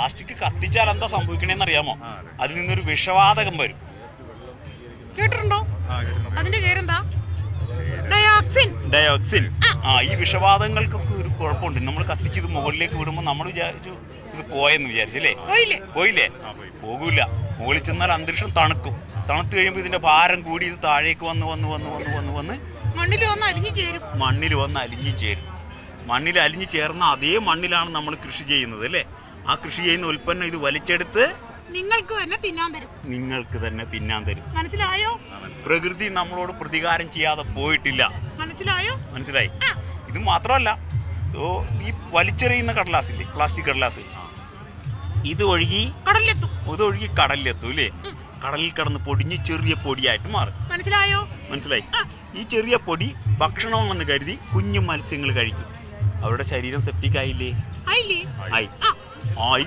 Plastic കത്തിച്ചാൽ എന്താ സംഭവിക്കണേന്ന് അറിയാമോ. അതിൽ നിന്നൊരു വിഷവാതകം വരും. കേട്ടിട്ടുണ്ടോ? അതിന്റെ പേരെന്താ? ഡയോക്സിൻ. ഡയോക്സിൻ. ആ. ഈ വിഷവാതങ്ങൾക്കൊക്കെ ഒരു കുഴപ്പമുണ്ട്. നമ്മൾ കത്തിച്ചത് മുകളിലേക്ക് വിടുമ്പോൾ നമ്മൾ വിചാരിച്ചു ഇത് പോയെന്ന് വിചാരിച്ചല്ലേ? പോയില്ലേ? പോയില്ലേ? ആ പോയി. പോകൂല. മുകളിൽ ചെന്നാൽ അന്തരീക്ഷം തണുക്കും. തണുത്തു കഴിയുമ്പോൾ ഇതിന്റെ ഭാരം കൂടി ഇത് താഴേക്ക് വന്ന് വന്ന് വന്ന് വന്ന് വന്ന് വന്ന് മണ്ണിൽ വന്ന് അലിഞ്ഞു ചേരും. മണ്ണിൽ വന്ന് അലിഞ്ഞു ചേരും. മണ്ണിൽ അലിഞ്ഞു ചേർന്ന അതേ മണ്ണിലാണ് നമ്മൾ കൃഷി ചെയ്യുന്നത് അല്ലേ? ആ കൃഷി ചെയ്യുന്ന ഉൽപ്പന്നം ഇത് വലിച്ചെടുത്ത് നിങ്ങൾക്ക് തന്നെ തിന്നാൻ തരും. നിങ്ങൾക്ക് തന്നെ തിന്നാൻ തരും. മനസ്സിലായോ? പ്രകൃതി നമ്മളോട് പ്രതികാരം ചെയ്യാതെ പോയിട്ടില്ല. മനസ്സിലായോ? മനസ്സിലായി? ഇത് മാത്രമല്ല ഈ വലിച്ചെറിയുന്ന കടലാസില്ലേ പ്ലാസ്റ്റിക് കടലാസ്. ഇത് ഒഴുകി കടലിലെത്തും. ഇത് ഒഴുകി കടലിലെത്തും അല്ലേ കടലിൽ കിടന്ന് പൊടിഞ്ഞ് ചെറിയ പൊടിയായിട്ട് മാറും. മനസ്സിലായോ? മനസ്സിലായി? ഈ ചെറിയ പൊടി ഭക്ഷണമാണെന്ന് കരുതി കുഞ്ഞു മത്സ്യങ്ങൾ കഴിക്കും. അവരുടെ ശരീരം സെപ്റ്റിക് ആയില്ലേ? ആയി. ആ ആയി